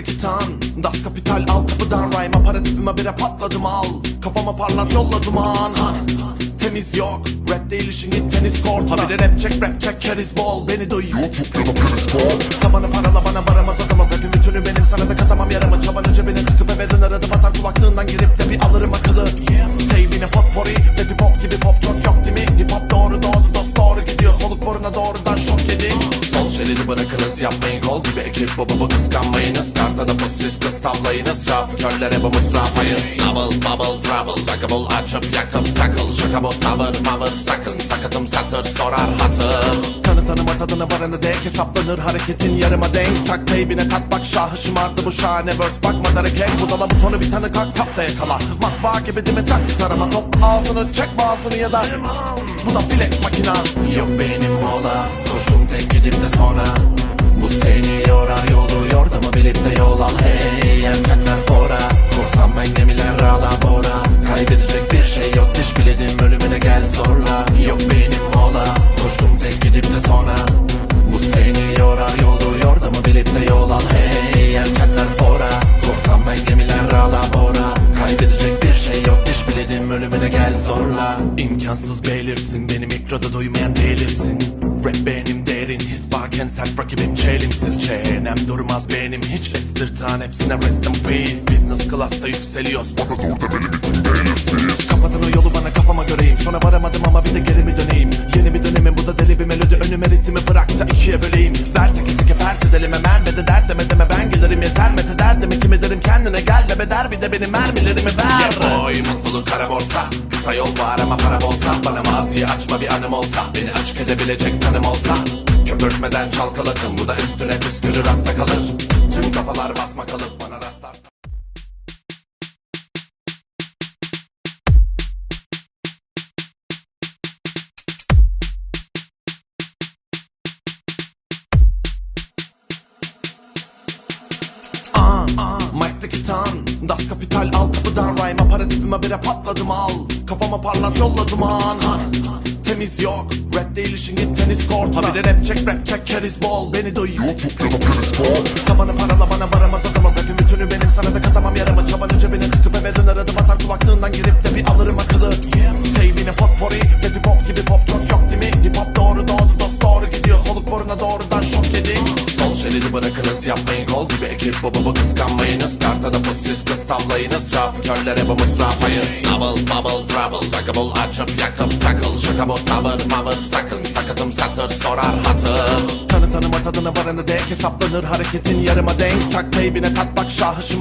baktı kitan Das kapital al kapıdan Rhyme. Aparatifime bire patladım al. Kafama parlar yolladım an. Temiz yok Rap değil işin git tenis korta Habire rap çek rap çek keriz bol. Beni duy. YouTube ya da periskop Tabanı parala bana varamaz adamım Rapim bütünü benim sana da katamam yaramı. Çabanı cebine tıkıp eveden aradım Atar kulaklığından girip de bir alırım akıllı. Yeah. Teybine potpori Rapi pop gibi pop çok yok değil mi? Hip hop doğru doğdu dost doğru gidiyor. Soluk boruna doğrudan şok yedi. Sol şelini bırakınız yapmayın gol gibi ekip babamı kıskanmayınız Kartada pozisyonist kız tavlayınız Trafikörlere bu mısrafayın Double bubble trouble Duckable açıp yakıp takıl Şaka bu tavır mavır sakın. Sakatım satır sorar hatır. Tanı tanıma tadına varana dek hesaplanır. Hareketin yarıma denk. Tak teybine kat bak şahı şımardı bu şahane verse. Bakma hareket budala butonu bir tanı kalk Tap da yakala. Matbaa gibi dime tak tarama Top ağzını çek vaazını ya da Bu da flex makina. Yok benim mola. Koştum tek gidip de sonra Bu seni yorar yolu yordamı bilip de yol al. Hey yelkenler fora. Kursam ben gemiler ala bora. Kaybedecek bir şey yok diş biledim ölümüne gel zorla. Yok benim mola Koştum tek gidip de sonra. Bu seni yorar yolu yordamı bilip de yol al. Hey yelkenler fora. Kursam ben gemiler ala bora. Kaybedecek bir şey yok diş biledim ölümüne gel zorla. İmkansız belirsin beni mikroda duymayan delirsin Rap benim derin his varken sert rakibim çelimsiz Çenem durmaz benim hiç estirtan hepsine rest in peace. Business class'ta yükseliyoruz. Bana dur demeli bütün belirsiz Kapatın o yolu bana kafama göreyim. Sonra varamadım ama bir de geri mi döneyim? Yeni bir dönemin bu da deli bir melodi. Önüme ritmi bırak da ikiye böleyim. Ver teke teke pert edelim mermede dert deme deme ben gelirim. Yeter mete derdimi kim ederim kendine gel be beder bir de benim mermilerimi ver. Yeah boy mutluluk kara borsa. Kısa yol var ama para bolsa. Bana maziyi açma bir anım olsa. Beni açık edebilecek tanım olsa Köpürtmeden çalkalatın. Bu da üstüne püskürür hasta kalır. Tüm kafalar basma kalıp bana rastlar. Ah, ah, Mike'daki tan. Das kapital al kapıdan. Rhyme Aparatifime bire patladım al. Kafama parlar yolladım an. ha. Temiz yok. Rap değil işin git tenis kort Habire rap çek rap çek keriz bol Beni duy YouTube ya da Periscope Tabanı parala bana varamaz adamım Rapim bütünü benim bırakınız yapmayın gol gibi ekip babamı kıskanmayınız Kartada pozisyonist kız tavlayınız Trafikörlere bu mısrafayın Double bubble trouble Duckable açıp yakıp takıl. Şaka bu tavır mavır sakın Sakatım satır sorar hatır. Tanı tanıma tadına varana dek hesaplanır Hareketin yarıma denk. Tak teybine kat bak şahı şım-